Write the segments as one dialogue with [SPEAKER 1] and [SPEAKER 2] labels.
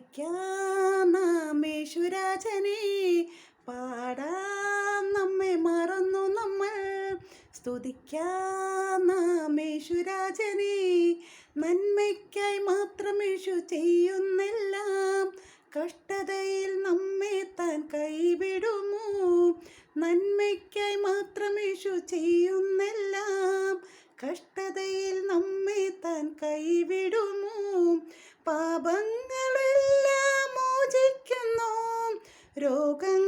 [SPEAKER 1] സ്തുതിക്കാം നാം യേശുരാജനെ പാടാം നമ്മെ മറന്നു നമ്മൾ. സ്തുതിക്കാം നാം യേശുരാജനെ നന്മയ്ക്കായി മാത്രം യേശു ചെയ്യുന്നെല്ലാം. കഷ്ടതയിൽ നമ്മെ താൻ കൈവിടുമോ? നന്മയ്ക്കായി മാത്രം യേശു ചെയ്യുന്നെല്ലാം. കഷ്ടതയിൽ നമ്മെ താൻ കൈവിടുമോ? പാപങ്ങളെല്ലാം മോചിക്കുന്നു. രോഗങ്ങളെല്ലാം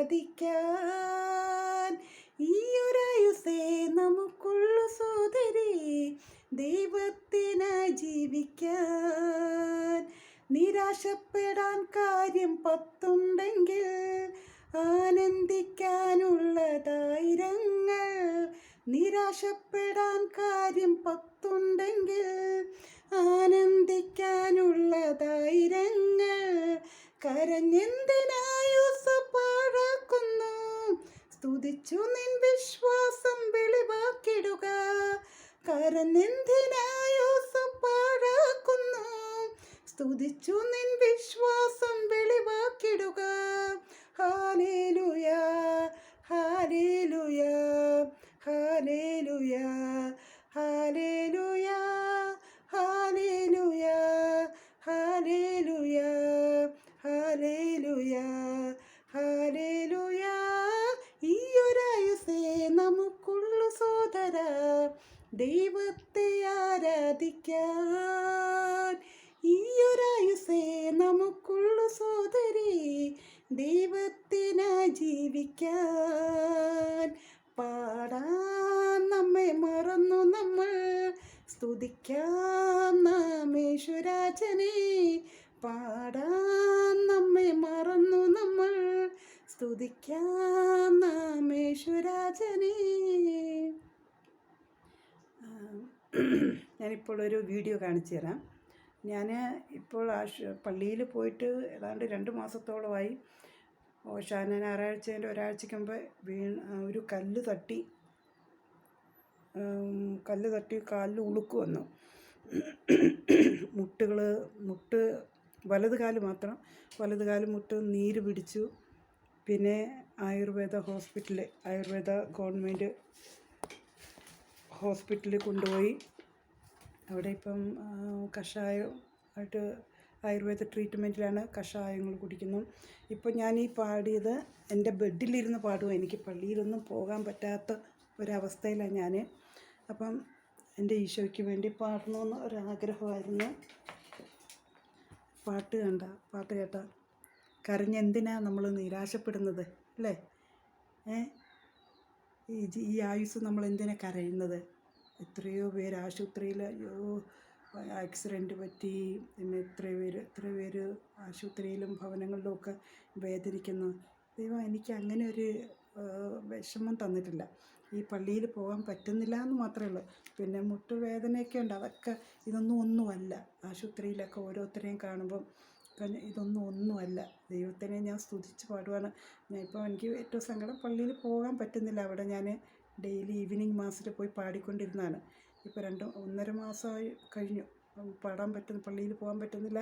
[SPEAKER 1] ആരാധിക്കാൻ? ഈയൊരായുസേ നമുക്കുള്ളു സോദരി ദൈവത്തിനായി ജീവിക്കാൻ. നിരാശപ്പെടാൻ കാര്യം പത്തുണ്ടെങ്കിൽ ആനന്ദിക്കാനുള്ളതായിരങ്ങൾ. നിരാശപ്പെടാൻ കാര്യം പത്തുണ്ടെങ്കിൽ ആനന്ദിക്കാനുള്ളതായിരങ്ങൾ. കരഞ്ഞെന്തിനായുസ് പാഴാക്കുന്നു സ്തുതിച്ചു നിൻ വിശ്വാസം വെളിവാക്കിടുക. കരഞ്ഞെന്തിനായുസപ്പാഴാക്കുന്നു? സ്തുതിച്ചു നിൻ വിശ്വാസം ദൈവത്തിനായി ജീവിക്കാൻ പാടാൻ നമ്മെ മറന്നു നമ്മൾ. സ്തുതിക്കാം നാം യേശുരാജനെ പാടാൻ നമ്മെ മറന്നു നമ്മൾ. സ്തുതിക്കാം നാം യേശുരാജനെ. ഞാനിപ്പോൾ ഒരു വീഡിയോ കാണിച്ചു തരാം. ഞാൻ ഇപ്പോൾ ആ പള്ളിയിൽ പോയിട്ട് ഏതാണ്ട് രണ്ട് മാസത്തോളമായി ഓശാന ഞായറാഴ്ചേന്റെ ഒരാഴ്ചയ്ക്ക് മുമ്പ് വീണ് ഒരു കല്ല് തട്ടി കല്ല് തട്ടി കാലിൽ ഉളുക്ക് വന്നു. മുട്ടുകൾ മുട്ട് വലത് കാൽ മാത്രം വലത് കാൽ മുട്ട് നീര് പിടിച്ചു. പിന്നെ ആയുർവേദ ഹോസ്പിറ്റൽ ആയുർവേദ ഗവൺമെന്റ് ഹോസ്പിറ്റലിൽ കൊണ്ടുപോയി. അവിടെ ഇപ്പം കഷായം ആയിട്ട് ആയുർവേദ ട്രീറ്റ്മെന്റിലാണ് കഷായങ്ങൾ കുടിക്കുന്നു ഇപ്പോൾ ഞാൻ ഈ പാടിയത് എന്റെ ബെഡിലിരുന്ന് പാടുക എനിക്ക് പള്ളിയിലൊന്നും പോകാൻ പറ്റാത്ത ഒരവസ്ഥയിലാണ് ഞാൻ. അപ്പം എന്റെ ഈശോയ്ക്ക് വേണ്ടി പാടണമെന്ന് ഒരാഗ്രഹമായിരുന്നു. പാട്ട് കണ്ട പാട്ട് കേട്ട. കരഞ്ഞെന്തിനാ നമ്മൾ നിരാശപ്പെടുന്നത് അല്ലേ? ഏ? ഈ ആയുസ് നമ്മൾ എന്തിനാ കരയുന്നത്? എത്രയോ പേര് ആശുപത്രിയിൽ അയ്യോ ആക്സിഡന്റ് പറ്റി പിന്നെ എത്ര പേര് എത്ര പേര് ആശുപത്രിയിലും ഭവനങ്ങളിലും ഒക്കെ വേദനിക്കുന്നു. ദൈവം എനിക്ക് അങ്ങനെ ഒരു വിഷമം തന്നിട്ടില്ല. ഈ പള്ളിയിൽ പോകാൻ പറ്റുന്നില്ല എന്ന് മാത്രമേ ഉള്ളൂ. പിന്നെ മുട്ടുവേദനയൊക്കെ ഉണ്ട്. അതൊക്കെ ഇതൊന്നും ഒന്നുമല്ല. ആശുപത്രിയിലൊക്കെ ഓരോരുത്തരെയും കാണുമ്പം ഇതൊന്നും ഒന്നുമല്ല. ദൈവത്തിനെ ഞാൻ സ്തുതിച്ച് പാടുവാണ്. ഞാൻ ഇപ്പോൾ എനിക്ക് ഏറ്റവും സങ്കടം പള്ളിയിൽ പോകാൻ പറ്റുന്നില്ല. അവിടെ ഞാൻ ഡെയിലി ഈവനിങ് മാസത്തിൽ പോയി പാടിക്കൊണ്ടിരുന്നതാണ്. ഇപ്പോൾ രണ്ട് ഒന്നര മാസമായി കഴിഞ്ഞു. പാടാൻ പറ്റുന്ന പള്ളിയിൽ പോകാൻ പറ്റുന്നില്ല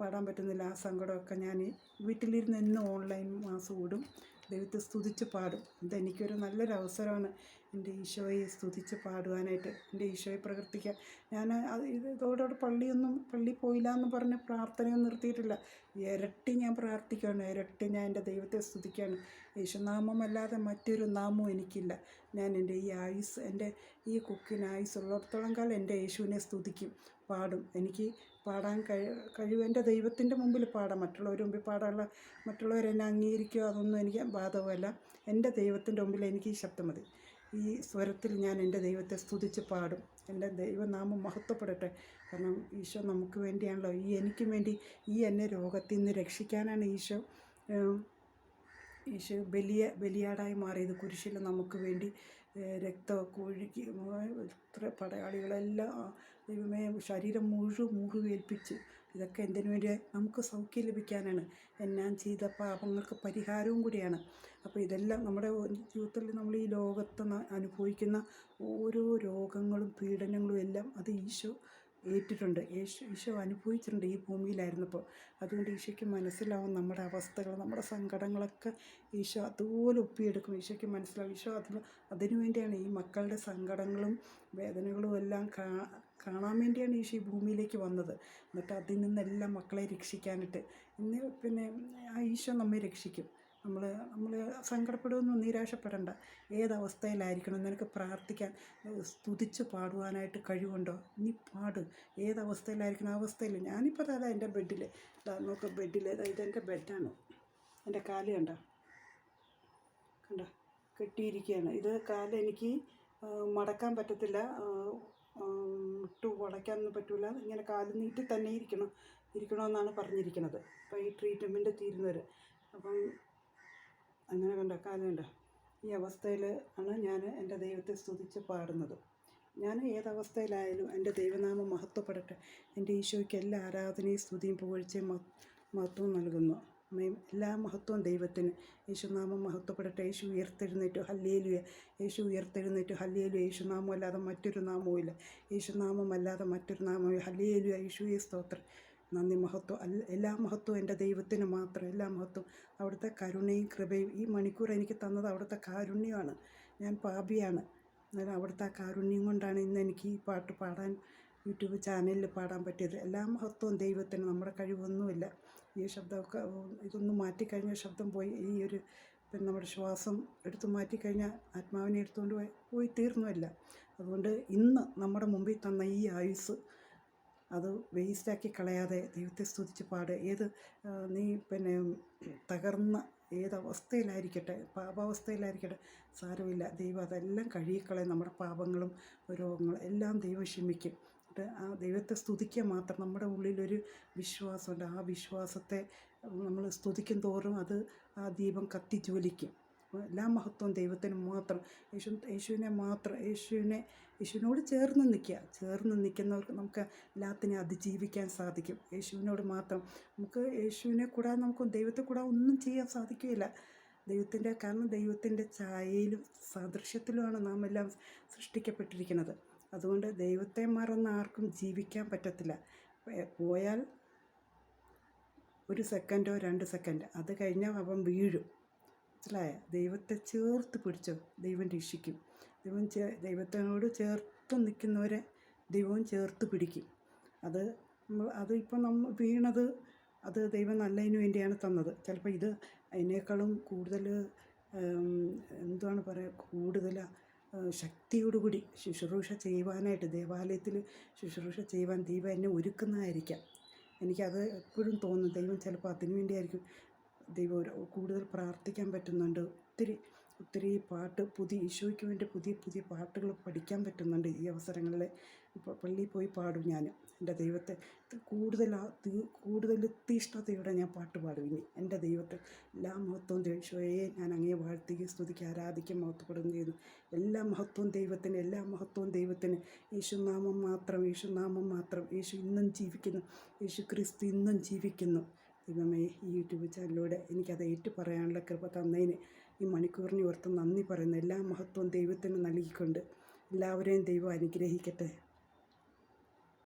[SPEAKER 1] പാടാൻ പറ്റുന്നില്ല ആ സങ്കടമൊക്കെ ഞാൻ വീട്ടിലിരുന്ന് എന്നും ഓൺലൈൻ മാസം ഓടും ദൈവത്തെ സ്തുതിച്ച് പാടും. ഇതെനിക്കൊരു നല്ലൊരു അവസരമാണ് എന്റെ ഈശോയെ സ്തുതിച്ച് പാടുവാനായിട്ട് എന്റെ ഈശോയെ പ്രകർത്തിക്കാൻ. ഞാൻ ഇതോടോട് ഇത് ഇതോടെ പള്ളിയൊന്നും പള്ളി പോയില്ല എന്ന് പറഞ്ഞ് പ്രാർത്ഥനയൊന്നും നിർത്തിയിട്ടില്ല. ഇരട്ടി ഞാൻ പ്രാർത്ഥിക്കുകയാണ്. ഇരട്ടി ഞാൻ എന്റെ ദൈവത്തെ സ്തുതിക്കുകയാണ്. യേശുനാമമല്ലാതെ മറ്റൊരു നാമവും എനിക്കില്ല. ഞാൻ എന്റെ ഈ ആയുസ് എന്റെ ഈ കുക്കിന് ആയുസ് ഉള്ളിടത്തോളം കാലം എന്റെ യേശുവിനെ സ്തുതിക്കും പാടും. എനിക്ക് പാടാൻ കഴി കഴിവ് എന്റെ ദൈവത്തിന്റെ മുമ്പിൽ പാടാം. മറ്റുള്ളവരുടെ മുമ്പിൽ പാടാനുള്ള മറ്റുള്ളവരെന്നെ അംഗീകരിക്കുക അതൊന്നും എനിക്ക് ബാധകമല്ല. എന്റെ ദൈവത്തിന്റെ മുമ്പിൽ എനിക്ക് ഈ ശബ്ദം മതി. ഈ സ്വരത്തിൽ ഞാൻ എന്റെ ദൈവത്തെ സ്തുതിച്ച് പാടും. എന്റെ ദൈവനാമം മഹത്വപ്പെടട്ടെ. കാരണം ഈശോ നമുക്ക് വേണ്ടിയാണല്ലോ. ഈ എനിക്ക് വേണ്ടി ഈ എന്നെ രോഗത്തിൽ നിന്ന് രക്ഷിക്കാനാണ് ഈശോ ഈശോ ബലിയ ബലിയാടായി മാറിയത്. കുരിശിൽ നമുക്ക് വേണ്ടി രക്തമൊക്കെ ഒഴുകി ഇത്ര പടയാളികളെല്ലാം ദൈവമേ ശരീരം മുഴുവൻ മുറിവേൽപ്പിച്ച് ഇതൊക്കെ എന്തിനു വേണ്ടി? നമുക്ക് സൗഖ്യം ലഭിക്കാനാണ്. ഞാൻ ചെയ്ത പാപങ്ങൾക്ക് പരിഹാരവും കൂടിയാണ്. അപ്പോൾ ഇതെല്ലാം നമ്മുടെ ജീവിതത്തിൽ നമ്മൾ ഈ ലോകത്ത് അനുഭവിക്കുന്ന ഓരോ രോഗങ്ങളും പീഡനങ്ങളും എല്ലാം അത് ഈശോ ഏറ്റിട്ടുണ്ട്. യേശു ഈശോ അനുഭവിച്ചിട്ടുണ്ട് ഈ ഭൂമിയിലായിരുന്നപ്പോൾ. അതുകൊണ്ട് ഈശോയ്ക്ക് മനസ്സിലാവും നമ്മുടെ അവസ്ഥകൾ നമ്മുടെ സങ്കടങ്ങളൊക്കെ ഈശോ അതുപോലെ ഒപ്പിയെടുക്കും. ഈശോയ്ക്ക് മനസ്സിലാവും. ഈശോ അതിന് അതിനുവേണ്ടിയാണ് ഈ മക്കളുടെ സങ്കടങ്ങളും വേദനകളും എല്ലാം കാ കാണാൻ വേണ്ടിയാണ് ഈശോ ഈ ഭൂമിയിലേക്ക് വന്നത്. എന്നിട്ട് അതിൽ നിന്നെല്ലാം മക്കളെ രക്ഷിക്കാനിട്ട് ഇന്ന് പിന്നെ ആ ഈശോ നമ്മെ രക്ഷിക്കും. നമ്മൾ നമ്മൾ സങ്കടപ്പെടുമെന്നും നിരാശപ്പെടേണ്ട. ഏതവസ്ഥയിലായിരിക്കണം നിനക്ക് പ്രാർത്ഥിക്കാൻ സ്തുതിച്ച് പാടുവാനായിട്ട് കഴിവുണ്ടോ? നീ പാട്. ഏതവസ്ഥയിലായിരിക്കണം അവസ്ഥയിൽ ഞാനിപ്പോൾ അതാ എന്റെ ബെഡിൽ നോക്ക് ബെഡിൽ ഇതെന്റെ ബെഡാണ്. എന്റെ കാൽ കണ്ട? കണ്ട? കെട്ടിയിരിക്കുകയാണ് ഇത് കാൽ എനിക്ക് മടക്കാൻ പറ്റത്തില്ല. വളയ്ക്കാനൊന്നും പറ്റില്ല ഇങ്ങനെ കാൽ നീട്ടി തന്നെ ഇരിക്കണം. ഇരിക്കണമെന്നാണ് പറഞ്ഞിരിക്കുന്നത്. അപ്പോൾ ഈ ട്രീറ്റ്മെന്റ് തീരുന്നവർ അപ്പം അങ്ങനെ കണ്ട? കാൽ കണ്ട? ഈ അവസ്ഥയിൽ ആണ് ഞാൻ എന്റെ ദൈവത്തെ സ്തുതിച്ച് പാടുന്നത്. ഞാൻ ഏതവസ്ഥയിലായാലും എന്റെ ദൈവനാമം മഹത്വപ്പെടട്ടെ. എന്റെ ഈശോയ്ക്ക് എല്ലാ ആരാധനയും സ്തുതിയും പുകഴ്ചയും മഹത്വം നൽകുന്നു. എല്ലാ മഹത്വവും ദൈവത്തിന്. യേശുനാമം മഹത്വപ്പെടട്ടെ. യേശു ഉയർത്തെഴുന്നേറ്റു. ഹല്ലേലുയ. യേശു ഉയർത്തെഴുന്നേറ്റു. ഹല്ലേലു യേശുനാമം അല്ലാതെ മറ്റൊരു നാമവും ഇല്ല. യേശുനാമം അല്ലാതെ മറ്റൊരു നാമവും ഹല്ലേലുയ. യേശുയെ സ്തോത്രം. നന്ദി മഹത്വം. അല്ല എല്ലാ മഹത്വവും എന്റെ ദൈവത്തിന് മാത്രം. എല്ലാ മഹത്വവും. അവിടുത്തെ കരുണയും കൃപയും ഈ മണിക്കൂർ എനിക്ക് തന്നത് അവിടുത്തെ കാരുണ്യമാണ്. ഞാൻ പാപിയാണ്. എന്നാലും അവിടുത്തെ ആ കാരുണ്യം കൊണ്ടാണ് ഇന്ന് എനിക്ക് ഈ പാട്ട് പാടാൻ യൂട്യൂബ് ചാനലിൽ പാടാൻ പറ്റിയത്. എല്ലാ മഹത്വവും ദൈവത്തിന്. നമ്മുടെ കഴിവൊന്നുമില്ല. ഈ ശബ്ദമൊക്കെ ഇതൊന്ന് മാറ്റിക്കഴിഞ്ഞാൽ ശബ്ദം പോയി. ഈ ഒരു പിന്നെ നമ്മുടെ ശ്വാസം എടുത്തു മാറ്റിക്കഴിഞ്ഞാൽ ആത്മാവിനെ എടുത്തുകൊണ്ട് പോയി പോയി തീർന്നുമല്ല അതുകൊണ്ട് ഇന്ന് നമ്മുടെ മുമ്പിൽ തന്ന ഈ ആയുസ് അത് വേസ്റ്റാക്കി കളയാതെ ദൈവത്തെ സ്തുതിച്ച് പാട്. ഏത് നീ പിന്നെ തകർന്ന ഏതവസ്ഥയിലായിരിക്കട്ടെ പാപാവസ്ഥയിലായിരിക്കട്ടെ സാരമില്ല. ദൈവം അതെല്ലാം കഴുകിക്കളയും. നമ്മുടെ പാപങ്ങളും രോഗങ്ങളും എല്ലാം ദൈവം ക്ഷമിക്കും. എന്നിട്ട് ആ ദൈവത്തെ സ്തുതിക്കുക മാത്രം നമ്മുടെ ഉള്ളിലൊരു വിശ്വാസമുണ്ട്. ആ വിശ്വാസത്തെ നമ്മൾ സ്തുതിക്കും തോറും അത് ആ ദീപം കത്തി ജ്വലിക്കും. എല്ലാ മഹത്വവും ദൈവത്തിന് മാത്രം. യേശു യേശുവിനെ മാത്രം യേശുവിനെ യേശുവിനോട് ചേർന്ന് നിൽക്കുക. ചേർന്ന് നിൽക്കുന്നവർക്ക് നമുക്ക് എല്ലാത്തിനെയും അതിജീവിക്കാൻ സാധിക്കും. യേശുവിനോട് മാത്രം. നമുക്ക് യേശുവിനെ കൂടാതെ നമുക്ക് ദൈവത്തെ കൂടാതെ ഒന്നും ചെയ്യാൻ സാധിക്കുകയില്ല. ദൈവത്തിന്റെ കാരണം ദൈവത്തിന്റെ ഛായയിലും സാദൃശ്യത്തിലുമാണ് നാം എല്ലാം സൃഷ്ടിക്കപ്പെട്ടിരിക്കുന്നത്. അതുകൊണ്ട് ദൈവത്തെ മറന്ന് ആർക്കും ജീവിക്കാൻ പറ്റത്തില്ല. പോയാൽ ഒരു സെക്കൻഡോ രണ്ട് സെക്കൻഡ്. അത് കഴിഞ്ഞാൽ അവൻ വീഴും. മനസ്സിലായ? ദൈവത്തെ ചേർത്ത് പിടിച്ചോ ദൈവം രക്ഷിക്കും. ദൈവം ചേ ദൈവത്തിനോട് ചേർത്ത് നിൽക്കുന്നവരെ ദൈവവും ചേർത്ത് പിടിക്കും. അത് അത് ഇപ്പം നമ്മൾ വീണത് അത് ദൈവം നല്ലതിന് വേണ്ടിയാണ് തന്നത്. ചിലപ്പോൾ ഇത് അതിനേക്കാളും കൂടുതൽ എന്താണ് പറയുക കൂടുതൽ ശക്തിയോടുകൂടി ശുശ്രൂഷ ചെയ്യുവാനായിട്ട് ദേവാലയത്തിൽ ശുശ്രൂഷ ചെയ്യുവാൻ ദൈവം എന്നെ ഒരുക്കുന്നതായിരിക്കാം. എനിക്കത് എപ്പോഴും തോന്നും. ദൈവം ചിലപ്പോൾ അതിനു വേണ്ടിയായിരിക്കും ദൈവം കൂടുതൽ പ്രാർത്ഥിക്കാൻ പറ്റുന്നുണ്ട്. ഒത്തിരി ഒത്തിരി പാട്ട് പുതിയ ഈശോയ്ക്ക് വേണ്ടി പുതിയ പുതിയ പാട്ടുകൾ പഠിക്കാൻ പറ്റുന്നുണ്ട് ഈ അവസരങ്ങളിൽ. ഇപ്പോൾ പള്ളിയിൽ പോയി പാടും ഞാൻ. എന്റെ ദൈവത്തെ കൂടുതൽ കൂടുതൽ തീഷ്ണതയോടെ ഞാൻ പാട്ട് പാടും ഇനി. എന്റെ ദൈവത്തെ എല്ലാ മഹത്വവും ഈശോയെ ഞാൻ അങ്ങേ വാഴ്ത്തിക്കും സ്തുതിക്ക് ആരാധിക്കും മഹത്വപ്പെടുകയും ചെയ്യുന്നു. എല്ലാ മഹത്വവും ദൈവത്തിന് എല്ലാ മഹത്വവും ദൈവത്തിന് യേശുനാമം മാത്രം യേശുനാമം മാത്രം യേശു ഇന്നും ജീവിക്കുന്നു. യേശു ക്രിസ്തു ഇന്നും ജീവിക്കുന്നു. ദൈവമേ ഈ യൂട്യൂബ് ചാനലിലൂടെ എനിക്കത് ഏറ്റു പറയാനുള്ള കൃപ തന്നതിന് ഈ മണിക്കൂറിനെ ഓർത്ത് നന്ദി പറയുന്നു എല്ലാ മഹത്വവും ദൈവത്തിന് നൽകിക്കൊണ്ട് എല്ലാവരെയും ദൈവം അനുഗ്രഹിക്കട്ടെ.